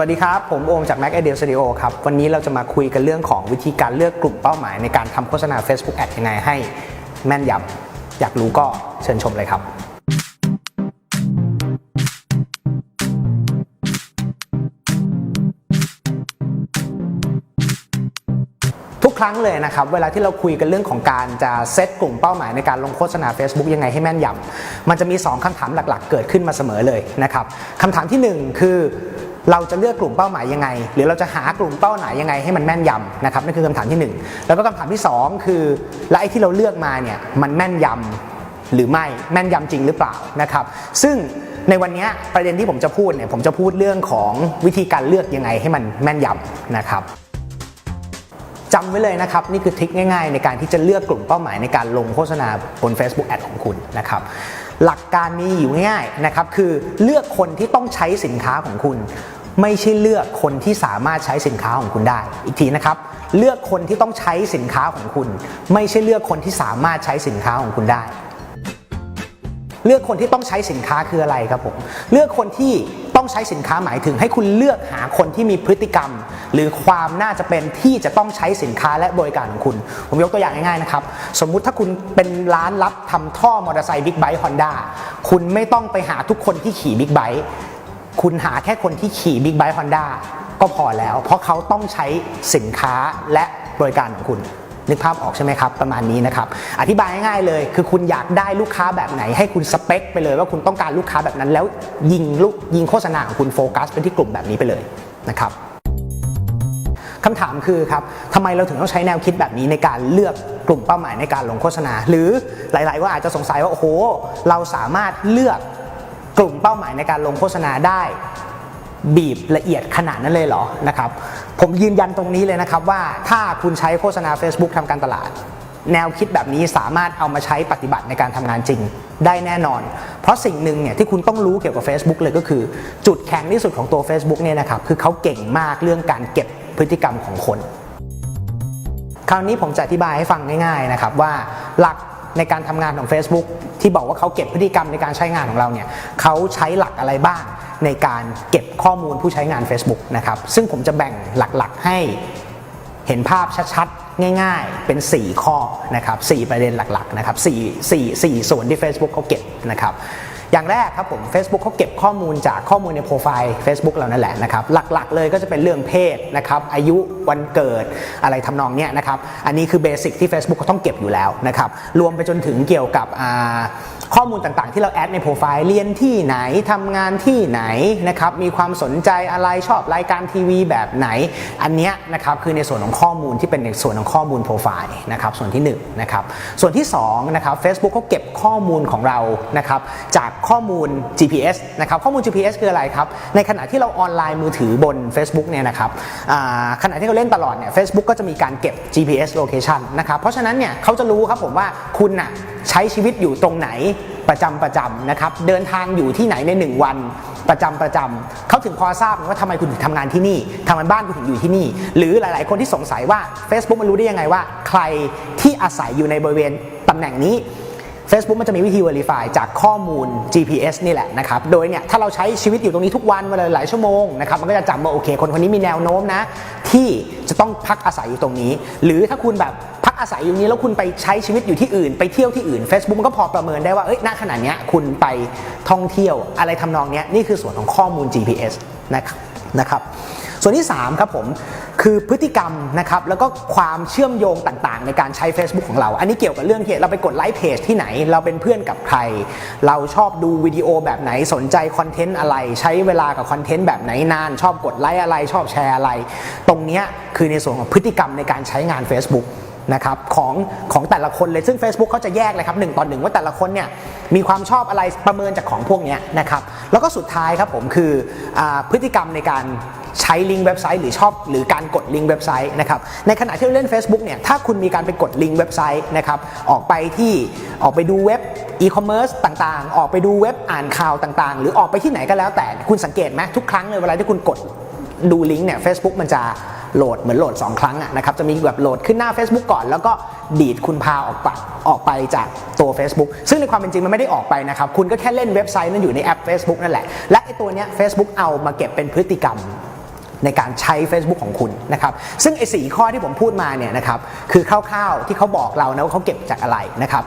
วัสดีครับ ผมโอมจาก Mac Idea Studio ครับ วันนี้เราจะมาคุยกันเรื่องของวิธีการเลือกกลุ่มเป้าหมายในการทำโฆษณา Facebook Ad ยังไงให้แม่นยำอยากรู้ก็เชิญชมเลยครับ ทุกครั้งเลยนะครับ เวลาที่เราคุยกันเรื่องของการจะเซตกลุ่มเป้าหมายในการลงโฆษณา Facebook ยังไงให้แม่นยำมันจะมี 2คำถามหลักๆ เกิดขึ้นมาเสมอเลยนะครับคำถามทีหนึ่1 คือ เราจะเลือกกลุ่มเป้าหมายยังไง หรือเราจะหากลุ่มเป้าหมายยังไงให้มันแม่นยำนะครับนั่นคือคำถามที่ 1 แล้วก็คำถามที่ 2 คือและไอ้ที่เราเลือกมาเนี่ยมันแม่นยำหรือไม่แม่นยำจริงหรือเปล่านะครับ ซึ่งในวันนี้ประเด็นที่ผมจะพูดเนี่ยผมจะพูดเรื่องของวิธีการเลือกยังไงให้มันแม่นยำนะครับจำไว้เลยนะครับ นี่คือทริคง่ายๆ ในการที่จะเลือกกลุ่มเป้าหมายในการลงโฆษณาบน Facebook Ad ของคุณนะครับ หลักการมีอยู่ง่ายๆนะครับคือเลือกคนที่ต้องใช้สินค้าของคุณ ไม่ใช่เลือกคนที่สามารถใช้สินค้าของคุณได้ อีกทีนะครับ เลือกคนที่ต้องใช้สินค้าของคุณ ไม่ใช่เลือกคนที่สามารถใช้สินค้าของคุณได้ เลือกคนที่ต้องใช้สินค้าคืออะไรครับผมเลือกคนที่ ต้องใช้สินค้าหมายถึงให้คุณเลือกหาคนที่มีพฤติกรรม หรือความน่าจะเป็นที่จะต้องใช้สินค้าและบริการของคุณ ผมยกตัวอย่างง่ายๆนะครับ สมมุติถ้าคุณเป็นร้านรับทำท่อมอเตอร์ไซค์บิ๊กไบค์ฮอนด้าคุณไม่ต้องไปหาทุกคนที่ขี่บิ๊กไบค์คุณหาแค่คนที่ขี่บิ๊กไบค์ฮอนด้าก็พอแล้ว เพราะเขาต้องใช้สินค้าและบริการของคุณ นึกภาพออกใช่ไหมครับ ประมาณนี้นะครับ อธิบายง่ายๆเลย คือคุณอยากได้ลูกค้าแบบไหน ให้คุณสเปคไปเลยว่าคุณต้องการลูกค้าแบบนั้น แล้วยิงลูกยิงโฆษณาของคุณโฟกัสไปที่กลุ่มแบบนี้ไปเลยนะครับคำถามคือครับทำไมเราถึงต้องใช้แนวคิดแบบนี้ในการเลือกกลุ่มเป้าหมายในการลงโฆษณา หรือหลายๆว่าอาจจะสงสัยว่าโอ้โหเราสามารถเลือกกลุ่มเป้าหมายในการลงโฆษณาได้บีบละเอียดขนาดนั้นเลยเหรอนะครับ ผมยืนยันตรงนี้เลยนะครับว่าถ้าคุณใช้โฆษณา Facebook ทำการตลาด แนวคิดแบบนี้สามารถเอามาใช้ปฏิบัติในการทำงานจริงได้แน่นอน เพราะสิ่งหนึ่งเนี่ยที่คุณต้องรู้เกี่ยวกับ Facebook เลยก็คือ จุดแข็งที่สุดของตัว Facebook เนี่ยนะครับคือเขาเก่งมากเรื่องการเก็บพฤติกรรมของคน คราวนี้ผมจะอธิบายให้ฟังง่ายๆนะครับว่าหลัก ในการทำงานของ Facebook ที่บอกว่าเขาเก็บพฤติกรรมในการใช้งานของเราเนี่ยเขาใช้หลักอะไรบ้างในการเก็บข้อมูลผู้ใช้งาน Facebook นะครับซึ่งผมจะแบ่งหลักๆให้เห็นภาพชัดๆ ง่ายๆ เป็น 4 ข้อนะครับ4ประเด็นหลักๆนะครับ4 4 4ส่วนที่ Facebook เขาเก็บนะครับ อย่างแรกครับผม Facebook เขาเก็บข้อมูลจากข้อมูลในโปรไฟล์ Facebook เรานั่นแหละนะครับ หลักๆ เลยก็จะเป็นเรื่องเพศนะครับอายุวันเกิดอะไรทำนองเนี้ยนะครับ อันนี้คือเบสิกที่ Facebook เขาต้องเก็บอยู่แล้วนะครับรวมไปจนถึงเกี่ยวกับอ่า ข้อมูลต่างๆ ที่เราแอดในโปรไฟล์เรียนที่ไหนทำงานที่ไหนนะครับมีความสนใจอะไรชอบรายการทีวีแบบไหน อันเนี้ยนะครับคือในส่วนของข้อมูลที่เป็นในส่วนของข้อมูลโปรไฟล์นะครับส่วนที่1นะครับส่วนที่2นะครับ Facebook เขาเก็บข้อมูลของเรานะครับจากข้อมูล GPS นะครับข้อมูล GPS คืออะไรครับในขณะที่เราออนไลน์มือถือบน Facebook เนี่ยนะครับขณะที่เราเล่นตลอดเนี่ย Facebook ก็จะมีการเก็บ GPS location นะครับเพราะฉะนั้นเนี่ยเขาจะรู้ครับผมว่าคุณน่ะใช้ชีวิตอยู่ตรงไหนประจำประจำนะครับเดินทางอยู่ที่ไหนใน 1 วันประจำประจำเขาถึงพอทราบว่าทำไมคุณถึงทำงานที่นี่ทำไมบ้านคุณถึงอยู่ที่นี่ หรือหลาย ๆ คนที่สงสัยว่า Facebook มันรู้ได้ยังไงว่า ใครที่อาศัยอยู่ในบริเวณตำแหน่งนี้ Facebook มันจะมีวิธี Verify จากข้อมูล GPS นี่แหละนะครับ โดยเนี่ยถ้าเราใช้ชีวิตอยู่ตรงนี้ทุกวันเวลาหลายชั่วโมงนะครับมันก็จะจำว่าโอเค คนคนนี้มีแนวโน้มนะ ที่จะต้องพักอาศัยอยู่ตรงนี้ หรือถ้าคุณแบบ อาศัยอยู่นี้แล้วคุณไปใช้ชีวิตอยู่ที่อื่น ไปเที่ยวที่อื่น Facebook มันก็พอประเมินได้ว่าเอ้ยณขณะนี้คุณไปท่องเที่ยวอะไรทำนองนี้นี่คือส่วนของข้อมูล GPS นะครับนะครับส่วนที่3ครับผมคือพฤติกรรมนะครับแล้วก็ความเชื่อมโยงต่างๆ ในการใช้ Facebook ของเรา อันนี้เกี่ยวกับเรื่องที่เราไปกดไลค์เพจที่ไหน เราเป็นเพื่อนกับใคร เราชอบดูวิดีโอแบบไหนสนใจคอนเทนต์อะไร ใช้เวลากับคอนเทนต์แบบไหนนาน ชอบกดไลค์อะไร ชอบแชร์อะไร ตรงนี้คือในส่วนของพฤติกรรมในการใช้งาน Facebook นะครับของของแต่ละคนเลยซึ่ง Facebook เขาจะแยกเลยครับหนึ่งต่อหนึ่งว่าแต่ละคนเนี่ยมีความชอบอะไรประเมินจากของพวกนี้นะครับแล้วก็สุดท้ายครับผมคืออพฤติกรรมในการใช้ลิงก์เว็บไซต์หรือชอบหรือการกดลิงก์เว็บไซต์นะครับในขณะที่เราเล่น Facebook เนี่ยถ้าคุณมีการไปกดลิงก์เว็บไซต์นะครับออกไปที่ออกไปดูเว็บอีคอมเมิร์ซต่างๆ ออกไปดูเว็บอ่านข่าวต่างๆ หรือออกไปที่ไหนก็แล้วแต่คุณสังเกตไหมทุกครั้งเลยเวลาที่คุณกดดูลิงก์เนี่ย Facebook มันจะ โหลดเหมือนโหลด 2 ครั้งะนะครับจะมีแบบโหลดขึ้นหน้า Facebook ก่อน แล้วก็ดีดคุณพาออกไปออกไปจากตัว Facebook ซึ่งในความเป็นจริงมันไม่ได้ออกไปนะครับคุณก็แค่เล่นเว็บไซต์นั้นอยู่ในแอป Facebook นั่นแหละและไอตัวเนี้ย Facebook เอามาเก็บเป็นพฤติกรรมในการใช้ Facebook ของคุณนะครับ ซึ่งไอ้สีข้อที่ผมพูดมาเนี่ยนะครับ คือคร่าวๆที่เขาบอกเรานะว่าเขาเก็บจากอะไรนะครับ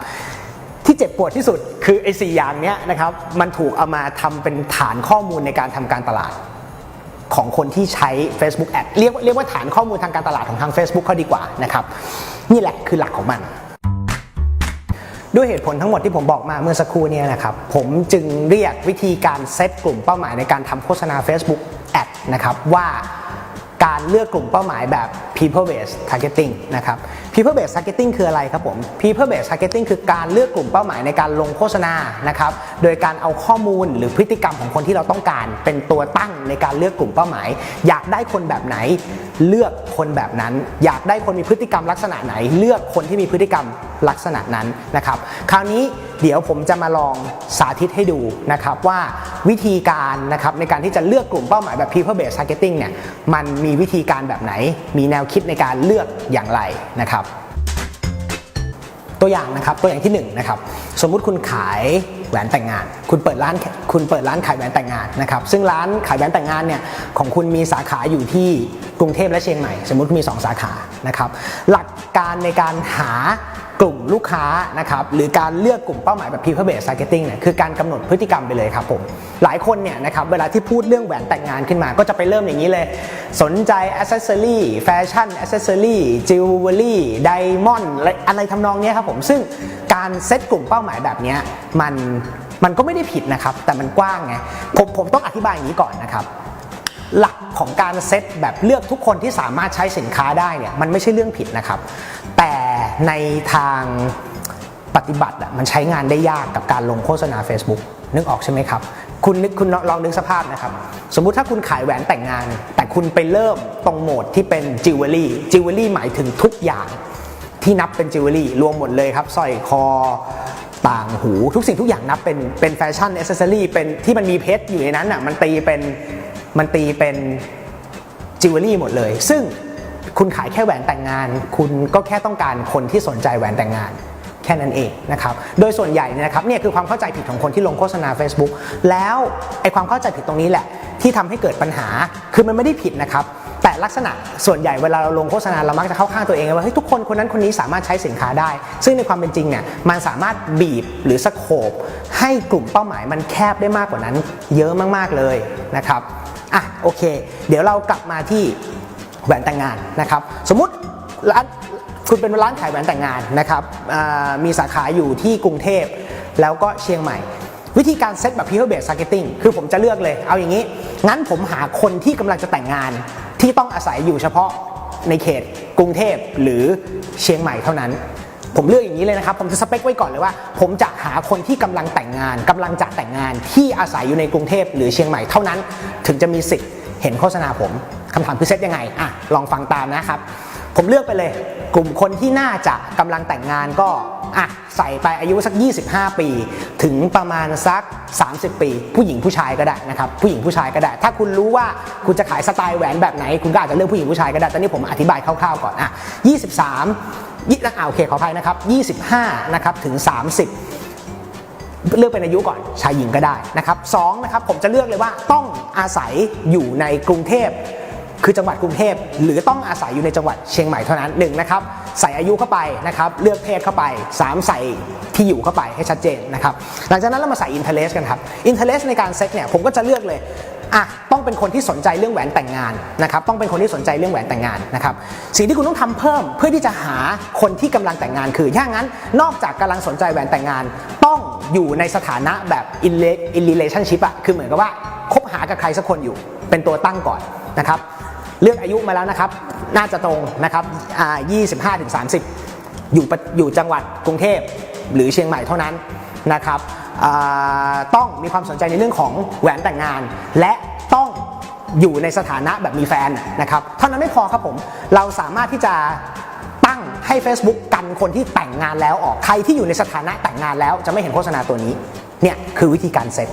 ที่เจ็บปวดที่สุดคือไอ้สอย่างเนี้ยนะครับ มันถูกเอามาทำเป็นฐานข้อมูลในการทำการตลาด ของคนที่ใช้ Facebook Ad เรียกว่าเรียกว่าฐานข้อมูลทางการตลาดของทาง Facebook เขาดีกว่านะครับนี่แหละคือหลักของมันด้วยเหตุผลทั้งหมดที่ผมบอกมาเมื่อสักครู่นี้นะครับผมจึงเรียกวิธีการเซตกลุ่มเป้าหมายในการทำโฆษณา Facebook Ad นะครับว่า การเลือกกลุ่มเป้าหมายแบบ people based targeting นะครับ people based targeting คืออะไรครับผม people based targeting คือการเลือกกลุ่มเป้าหมายในการลงโฆษณานะครับ โดยการเอาข้อมูลหรือพฤติกรรมของคนที่เราต้องการ เป็นตัวตั้งในการเลือกกลุ่มเป้าหมาย อยากได้คนแบบไหนเลือกคนแบบนั้น อยากได้คนมีพฤติกรรมลักษณะไหน เลือกคนที่มีพฤติกรรมลักษณะนั้นนะครับ คราวนี้เดี๋ยวผมจะมาลองสาธิตให้ดูนะครับว่าวิธีการนะครับในการที่จะเลือกกลุ่มเป้าหมายแบบ people based targeting เนี่ยมันมีวิธีการแบบไหน มีแนวคิดในการเลือกอย่างไรนะครับ ตัวอย่างนะครับตัวอย่างที่1นงนะครับสมมุติคุณขาย หวนแต่งงาน คุณเปิดร้านคุณเปิดร้านขายแหวนแต่งงานนะครับซึ่งร้านขายแหวนแต่งงานเนี่ยของคุณมีสาขาอยู่ที่กรุงเทพและเชียงใหม่ สมมติมี 2 สาขานะครับหลักการในการหา ลุ่มลูกค้านะครับหรือการเลือกกลุ่มเป้าหมายแบบ people based targeting เนี่ยคือการกำหนดพฤติกรรมไปเลยครับผมหลายคนเนี่ยนะครับเวลาที่พูดเรื่องแหวนแต่งงานขึ้นมา ก็จะไปเริ่มอย่างนี้เลย สนใจ accessory แฟชั่น accessory jewelry diamond อะไรทำนองนี้ครับผมซึ่งการเซตกลุ่มเป้าหมายแบบนี้มันมันก็ไม่ได้ผิดนะครับแต่มันกว้างไงผมผมต้องอธิบายอย่างนี้ก่อนนะครับหลักของการเซตแบบเลือกทุกคนที่สามารถใช้สินค้าได้เนี่ยมันไม่ใช่เรื่องผิดนะครับ แต่ในทางปฏิบัติอะมันใช้งานได้ยากกับการลงโฆษณา Facebook นึกออกใช่ไหมครับ คุณนึกคุณลองนึกสภาพนะครับ สมมุติถ้าคุณขายแหวนแต่งงาน แต่คุณไปเริ่มตรงโหมดที่เป็นจิวเวลรี่จิวเวลรี่หมายถึงทุกอย่างที่นับเป็นจิวเวลรี่รวมหมดเลยครับสร้อยคอต่างหูทุกสิ่งทุกอย่างนับเป็นเป็นแฟชั่นอ c เซสซอรี่เป็นที่มันมีเพชรอยู่ในนั้นอะมันตีเป็นมันตีเป็นจิวเวลรี่หมดเลย ซึ่ง คุณขายแค่แหวนแต่งงาน คุณก็แค่ต้องการคนที่สนใจแหวนแต่งงานแค่นั้นเองนะครับ โดยส่วนใหญ่เนี่ยนะครับเนี่ยคือความเข้าใจผิดของคนที่ลงโฆษณา Facebook แล้วไอความเข้าใจผิดตรงนี้แหละ ที่ทำให้เกิดปัญหา คือมันไม่ได้ผิดนะครับ แต่ลักษณะส่วนใหญ่เวลาเราลงโฆษณาเรามักจะเข้าข้างตัวเองว่าเฮ้ยทุกคนคนนั้นคนนี้สามารถใช้สินค้าได้ ซึ่งในความเป็นจริงเนี่ยมันสามารถบีบหรือสโคบให้กลุ่มเป้าหมายมันแคบได้มากกว่านั้น เยอะมากๆเลยนะครับ อะโอเค เดี๋ยวเรากลับมาที่ แหวนแต่งงานนะครับ สมมติร้านคุณเป็นร้านขายแหวนแต่งงานนะครับมีสาขาอยู่ที่กรุงเทพแล้วก็เชียงใหม่ วิธีการเซตแบบ people based targeting คือผมจะเลือกเลย เอาอย่างนี้ งั้นผมหาคนที่กำลังจะแต่งงานที่ต้องอาศัยอยู่เฉพาะในเขตกรุงเทพหรือเชียงใหม่เท่านั้น ผมเลือกอย่างนี้เลยนะครับ ผมจะสเปคไว้ก่อนเลยว่า ผมจะหาคนที่กำลังแต่งงานกำลังจะแต่งงานที่อาศัยอยู่ในกรุงเทพหรือเชียงใหม่เท่านั้น ถึงจะมีสิทธิ์ เห็นโฆษณาผมคำถามคือเซตยังไงอะลองฟังตามนะครับ ผมเลือกไปเลย กลุ่มคนที่น่าจะกำลังแต่งงานก็อะใส่ไปอายุสัก 25 ปี ถึงประมาณสัก 30 ปี ผู้หญิงผู้ชายก็ได้นะครับผู้หญิงผู้ชายก็ได้ ถ้าคุณรู้ว่าคุณจะขายสไตล์แหวนแบบไหน คุณก็อาจจะเลือกผู้หญิงผู้ชายก็ได้ตอนนี้ผมอธิบายคร่าวๆก่อนอะ23ยี่อ่าโอเคขออภัยนะครับ 25 นะครับ ถึง 30 เลือกเป็นอายุก่อนชายหญิงก็ได้นะครับสองนะครับผมจะเลือกเลยว่าต้องอาศัยอยู่ในกรุงเทพคือจังหวัดกรุงเทพหรือต้องอาศัยอยู่ในจังหวัดเชียงใหม่เท่านั้นหนึ่งนะครับใส่อายุเข้าไปนะครับเลือกเพศเข้าไป 3 ใส่ที่อยู่เข้าไปให้ชัดเจนนะครับหลังจากนั้นเรามาใส่ interest กันครับ interest ในการเซ็ตเนี่ยผมก็จะเลือกเลยอะต้องเป็นคนที่สนใจเรื่องแหวนแต่งงานนะครับต้องเป็นคนที่สนใจเรื่องแหวนแต่งงานนะครับสิ่งที่คุณต้องทำเพิ่มเพื่อที่จะหาคนที่กำลังแต่งงานคือถ้างั้นนอกจากกำลังสนใจแหวนแต่งงาน อยู่ในสถานะแบบ in relationship อะคือเหมือนกับว่าคบหากับใครสักคนอยู่ เป็นตัวตั้งก่อนนะครับเลือกอายุมาแล้วนะครับ น่าจะตรงนะครับอ่า25ถึง30อยู่ปะอยู่จังหวัดกรุงเทพหรือเชียงใหม่เท่านั้นนะครับต้องมีความสนใจในเรื่องของแหวนแต่งงาน และต้องอยู่ในสถานะแบบมีแฟนนะครับ เท่านั้นไม่พอครับผม เราสามารถที่จะ ตั้งให้ Facebook กันคนที่แต่งงานแล้วออก ใครที่อยู่ในสถานะแต่งงานแล้วจะไม่เห็นโฆษณาตัวนี้ เนี่ยคือวิธีการเซต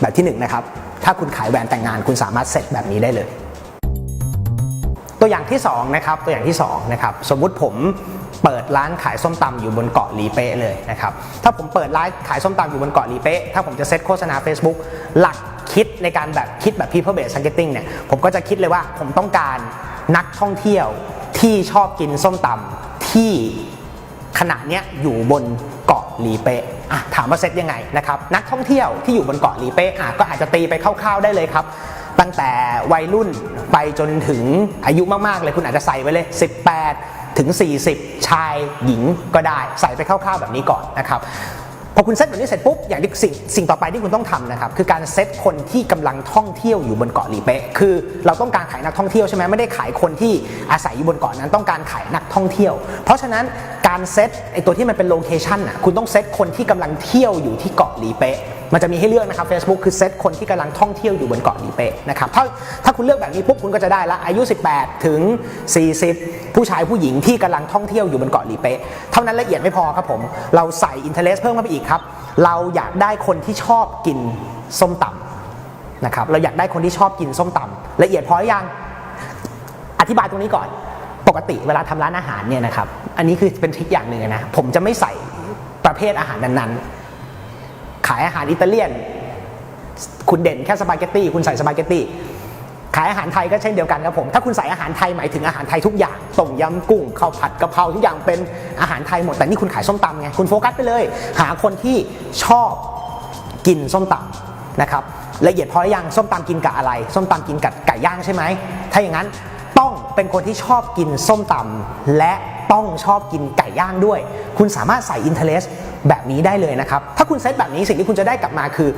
แบบที่หนึ่งนะครับ ถ้าคุณขายแหวนแต่งงานคุณสามารถเซตแบบนี้ได้เลย ตัวอย่างที่2นะครับ ตัวอย่างที่2นะครับ สมมุติผมเปิดร้านขายส้มตำอยู่บนเกาะลีเป้เลยนะครับ ถ้าผมเปิดร้านขายส้มตำอยู่บนเกาะลีเป้ถ้าผมจะเซตโฆษณา Facebook หลักคิดในการแบบคิดแบบ people based targeting เนี่ย ผมก็จะคิดเลยว่าผมต้องการนักท่องเที่ยว ที่ชอบกินส้มตำที่ขณะเนี้ยอยู่บนเกาะหลีเป๊ะอะถามว่าเซตยังไงนะครับนักท่องเที่ยวที่อยู่บนเกาะหลีเป๊ะอะก็อาจจะตีไปคร่าวๆได้เลยครับตั้งแต่วัยรุ่นไปจนถึงอายุมากๆเลยคุณอาจจะใส่ไว้เลย 18 ถึง 40 ชายหญิงก็ได้ ใส่ไปคร่าวๆแบบนี้ก่อนนะครับ พอคุณเซตแบบนี้เสร็จปุ๊บอย่างที่สิ่งสิ่งต่อไปที่คุณต้องทำนะครับคือการเซตคนที่กำลังท่องเที่ยวอยู่บนเกาะหลีเป๊ะคือเราต้องการขายนักท่องเที่ยวใช่ไหมไม่ได้ขายคนที่อาศัยอยู่บนเกาะนั้นต้องการขายนักท่องเที่ยว เพราะฉะนั้นการเซตไอตัวที่มันเป็นโลเคชันอะคุณต้องเซตคนที่กำลังเที่ยวอยู่ที่เกาะหลีเป๊ะมันจะมีให้เลือกนะครับ Facebook คือเซตคนที่กำลังท่องเที่ยวอยู่บนเกาะหลีเป๊ะนะครับถ้าถ้าคุณเลือกแบบนี้ปุ๊บคุณก็จะได้ละอายุ 18 ถึง 40 ผู้ชายผู้หญิงที่กำลังท่องเที่ยวอยู่บนเกาะหลีเป๊ะเท่านั้นละเอียดไม่พอครับผม เราใส่อินเทอร์เเพิ่มเข้าไปอีกครับ เราอยากได้คนที่ชอบกินส้มตำนะครับเราอยากได้คนที่ชอบกินส้มตำละเอียดพอหรือยังอธิบายตรงนี้ก่อนปกติเวลาทำร้านอาหารเนี่ยนะครับ อันนี้คือเป็นทริคอย่างหนึ่งนะ ผมจะไม่ใส่ประเภทอาหารนั้นๆ ขายอาหารอิตาเลียน คุณเด่นแค่สปาเกตตี้คุณใส่สปาเกตตี้ขายอาหารไทยก็เช่นเดียวกันครับผม ถ้าคุณใส่อาหารไทยหมายถึงอาหารไทยทุกอย่างต้มยำกุ้งข้าวผัดกะเพราทุกอย่างเป็นอาหารไทยหมดแต่นี่คุณขายส้มตำไงคุณโฟกัสไปเลย หาคนที่ชอบกินส้มตำนะครับละเอียดพอหรือยังส้มตำกินกับอะไร ส้มตำกินกับไก่ย่างใช่ไหมถ้าอย่างนั้นต้องเป็นคนที่ชอบกินส้มตำและต้องชอบกินไก่ย่างด้วย คุณสามารถใส่อินเทอร์เน แบบนี้ได้เลยนะครับ ถ้าคุณเซตแบบนี้สิ่งที่คุณจะได้กลับมาคือ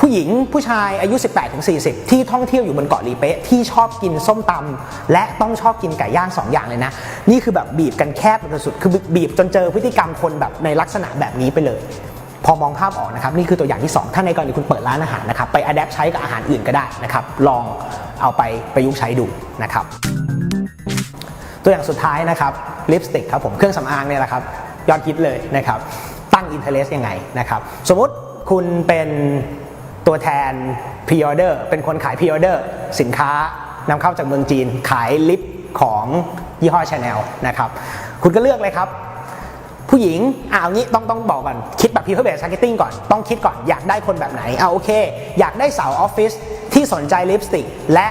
ผู้หญิงผู้ชายอายุ 18-40 ที่ท่องเที่ยวอยู่บนเกาะลีเป๊ะที่ชอบกินส้มตำและต้องชอบกินไก่ย่าง 2 อย่างเลยนะ นี่คือแบบบีบกันแคบสุดคือบีบจนเจอพฤติกรรมคนแบบในลักษณะแบบนี้ไปเลยพอมองภาพออกนะครับนี่คือตัวอย่างที่ 2 ถ้าในกรณีคุณเปิดร้านอาหารนะครับไปอัดแอปใช้กับอาหารอื่นก็ได้นะครับลองเอาไปประยุกต์ใช้ดูนะครับ ตัวอย่างสุดท้ายนะครับลิปสติกครับผมเครื่องสำอางเนี่ยแหละครับยอดฮิตเลยนะครับ อินเทอร์เ e ยังไงนะครับสมมติคุณเป็นตัวแทนพ r ออเดอร์เป็นคนขายพ r ออเดอร์สินค้านำเข้าจากเมืองจีน ขายลิปของยี่ห้อชาแนลนะครับคุณก็เลือกเลยครับ ผู้หญิงอ่าเอางี้ต้องต้องบอกก่อน คิดแบบ people based marketing ก่อน ต้องคิดก่อนอยากได้คนแบบไหนเอาโอเค อยากได้สาวออฟฟิศที่สนใจลิปสติกและ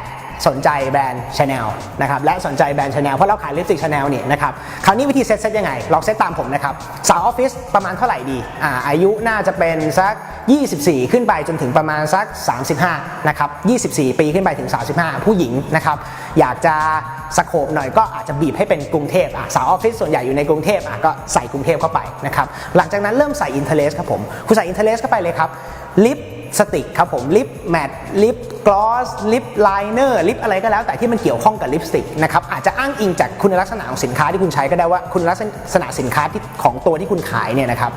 สนใจแบรนด์ชาแนลนะครับและสนใจแบรนด์ชาแนลเพราะเราขายลิปสติกชาแนลเนี่ยนะครับคราวนี้วิธีเซตเซตยังไงลองเซตตามผมนะครับสาวออฟฟิศประมาณเท่าไหร่ดีอ่าอายุน่าจะเป็นสัก 24 ขึ้นไปจนถึงประมาณสัก 35นะครับ24 ปีขึ้นไปถึง 35 ผู้หญิงนะครับอยากจะสโคบหน่อยก็อาจจะบีบให้เป็นกรุงเทพอะสาวออฟฟิศส่วนใหญ่อยู่ในกรุงเทพอะก็ใส่กรุงเทพเข้าไปนะครับหลังจากนั้นเริ่มใส่อินเทอร์เลสครับผมคุณใส่อินเทอร์เลสเข้าไปเลยครับลิป สติกครับผมลิปแมทลิปกลอสลิปไลเนอร์ลิปอะไรก็แล้วแต่ที่มันเกี่ยวข้องกับลิปสติกนะครับอาจจะอ้างอิงจากคุณลักษณะของสินค้าที่คุณใช้ก็ได้ว่าคุณลักษณะสินค้าที่ของตัวที่คุณขายเนี่ยนะครับ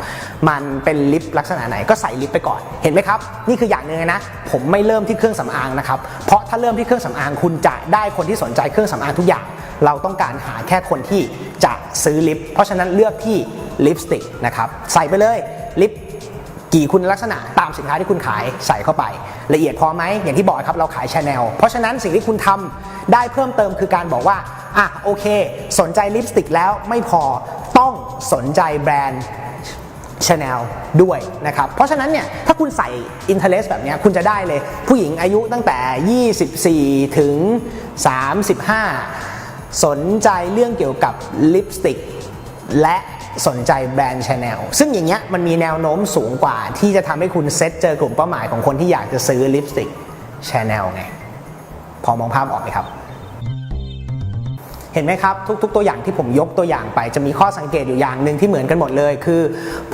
มันเป็นลิปลักษณะไหนก็ใส่ลิปไปก่อนเห็นไหมครับ นี่คืออย่างหนึ่งนะ ผมไม่เริ่มที่เครื่องสำอางนะครับเพราะถ้าเริ่มที่เครื่องสำอางคุณจะได้คนที่สนใจเครื่องสำอางทุกอย่าง เราต้องการหาแค่คนที่จะซื้อลิปเพราะฉะนั้นเลือกที่ลิปสติกนะครับใส่ไปเลยลิป กี่คุณลักษณะตามสินค้าที่คุณขายใส่เข้าไป ละเอียดพอไหมอย่างที่บอกครับเราขายชาแนลเพราะฉะนั้นสิ่งที่คุณทำได้เพิ่มเติมคือการบอกว่าอะโอเค สนใจลิปสติกแล้วไม่พอต้องสนใจแบรนด์ชาแนลด้วยนะครับ เพราะฉะนั้นเนี่ยถ้าคุณใส่อินเทอร์เ e แบบนี้คุณจะได้เลย ผู้หญิงอายุตั้งแต่ 24 ถึง 35 สนใจเรื่องเกี่ยวกับลิปสติก และ สนใจแบรนด์ชาแนลซึ่งอย่างเงี้ยมันมีแนวโน้มสูงกว่า ที่จะทำให้คุณเซตเจอกลุ่มเป้าหมายของคนที่อยากจะซื้อลิปสติกชาแนลไง พอมองภาพออกไหมครับ เห็นไหมครับทุก ๆ ตัวอย่างที่ผมยกตัวอย่างไป จะมีข้อสังเกตอยู่อย่างหนึ่งที่เหมือนกันหมดเลย คือ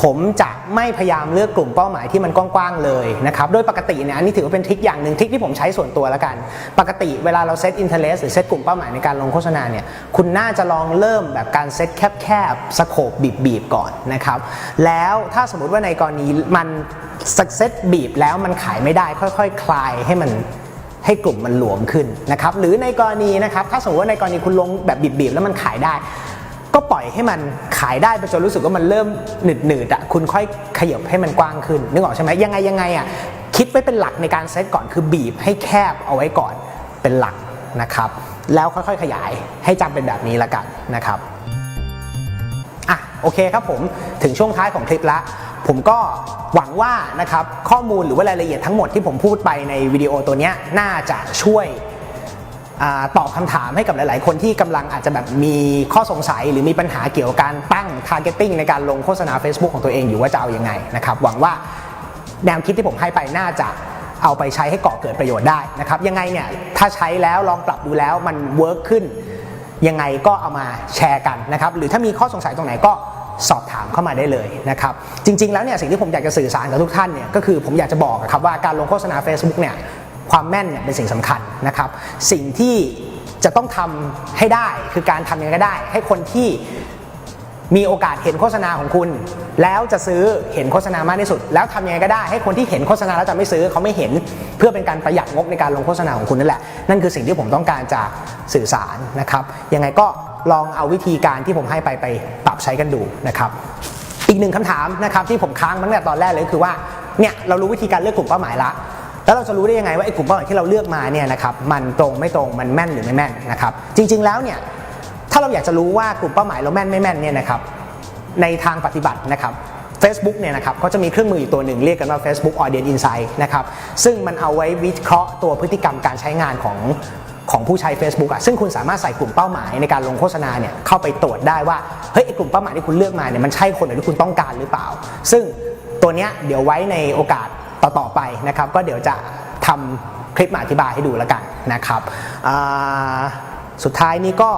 ผมจะไม่พยายามเลือกกลุ่มเป้าหมายที่มันกว้างๆเลยนะครับโดยปกติเนี่ยอันนี้ถือว่าเป็นทริคอย่างหนึ่งทริคที่ผมใช้ส่วนตัวแล้วกัน ปกติเวลาเราเซตอินเทอร์เ e หรือเซตกลุ่มเป้าหมายในการลงโฆษณาเนี่ยคุณน่าจะลองเริ่มแบบการเซตแคบๆสโคบบีบๆก่อนนะครับแล้วถ้าสมมติว่าในกรณีมันเซตบีบแล้วมันขายไม่ได้ค่อยๆ คลายให้มัน ให้กลุ่มมันหลวมขึ้นนะครับหรือในกรณีนะครับถ้าสมมติว่าในกรณีคุณลงแบบบีบๆแล้วมันขายได้ก็ปล่อยให้มันขายได้ไปจนรู้สึกว่ามันเริ่มหนืดหนืดๆอะคุณค่อยขยับให้มันกว้างขึ้นนึกออกใช่ไหมยังไงยังไงอะคิดไว้เป็นหลักในการเซตก่อนคือบีบให้แคบเอาไว้ก่อนเป็นหลักนะครับ แล้วค่อยๆขยายให้จำเป็นแบบนี้ละกันนะครับอะโอเคครับผมถึงช่วงท้ายของคลิปละ ผมก็หวังว่านะครับข้อมูลหรือว่ารายละเอียดทั้งหมดที่ผมพูดไปในวิดีโอตัวนี้น่าจะช่วยอตอบคำถามให้กับหลาย ๆ คนที่กำลังอาจจะแบบมีข้อสงสัย หรือมีปัญหาเกี่ยวกับการตั้ง targeting ในการลงโฆษณา Facebook ของตัวเองอยู่ว่าจะเอาอยัางไงนะครับหวังว่าแนวคิดที่ผมให้ไปน่าจะเอาไปใช้ให้ก่อเกิดประโยชน์ได้นะครับยังไงเนี่ยถ้าใช้แล้วลองปรับดูแล้วมันเวิร์กขึ้นยังไงก็เอามาแชร์กันนะครับหรือถ้ามีข้อสงสัยตรงไหนก็ามเข้ามาได้เลยนะครับจริง ๆ แล้วเนี่ยสิ่งที่ผมอยากจะสื่อสารกับทุกท่านเนี่ยก็คือผมอยากจะบอกอะครับว่าการลงโฆษณา Facebook เนี่ยความแม่นเนี่ยเป็นสิ่งสำคัญนะครับสิ่งที่จะต้องทำให้ได้คือการทำยังไงก็ได้ ให้คนที่มีโอกาสเห็นโฆษณาของคุณ แล้วจะซื้อเห็นโฆษณามากที่สุด แล้วทำยังไงก็ได้ ให้คนที่เห็นโฆษณาแล้วจะไม่ซื้อเขาไม่เห็น เพื่อเป็นการประหยัดงบในการลงโฆษณาของคุณนั่นแหละนั่นคือสิ่งที่ผมต้องการจะสื่อสารนะครับยังไงก็ ลองเอาวิธีการที่ผมให้ไปไปปรับใช้กันดูนะครับ อีกหนึ่งคำถามนะครับที่ผมค้างตั้งแต่ตอนแรกเลยคือว่าเนี่ยเรารู้วิธีการเลือกกลุ่มเป้าหมายละแล้วเราจะรู้ได้ยังไงว่าไอ้กลุ่มเป้าหมายที่เราเลือกมาเนี่ยนะครับมันตรงไม่ตรงมันแม่นหรือไม่แม่นนะครับจริง ๆแล้วเนี่ยถ้าเราอยากจะรู้ว่ากลุ่มเป้าหมายเราแม่นไม่แม่นเนี่ยนะครับในทางปฏิบัตินะครับ Facebook เนี่ยนะครับก็จะมีเครื่องมืออยู่ตัวหนึ่งเรียกกันว่า Facebook Audience Insight นะครับซึ่งมันเอาไว้วิเคราะห์ตัวพฤติกรรมการใช้งานของ ของผู้ใช้ Facebook อะซึ่งคุณสามารถใส่กลุ่มเป้าหมายในการลงโฆษณาเนี่ยเข้าไปตรวจได้ว่าเฮ้ยไอ้กลุ่มเป้าหมายที่คุณเลือกมาเนี่ยมันใช่คนที่คุณต้องการหรือเปล่า ซึ่งตัวเนี้ยเดี๋ยวไว้ในโอกาสต่อๆไปนะครับ ก็เดี๋ยวจะทำคลิปมาอธิบายให้ดูแล้วกันนะครับสุดท้ายนี้ก็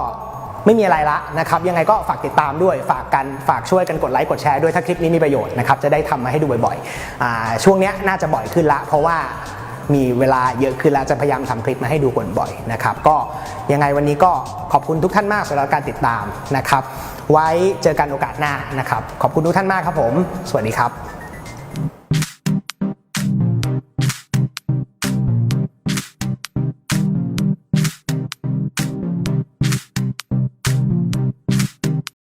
ไม่มีอะไรละนะครับ ยังไงก็ฝากติดตามด้วยฝากกันฝากช่วยกันกดไลค์กดแชร์ด้วยถ้าคลิปนี้มีประโยชน์นะครับจะได้ทำมาให้ดูบ่อยๆอช่วงเนี้ยน่าจะบ่อยขึ้นละเพราะว่า มีเวลาเยอะขึ้นแล้วจะพยายามทำคลิปมาให้ดูบ่อยๆนะครับก็ยังไงวันนี้ก็ขอบคุณทุกท่านมากสำหรับการติดตามนะครับ ไว้เจอกันโอกาสหน้านะครับ ขอบคุณทุกท่านมากครับผม สวัสดีครับ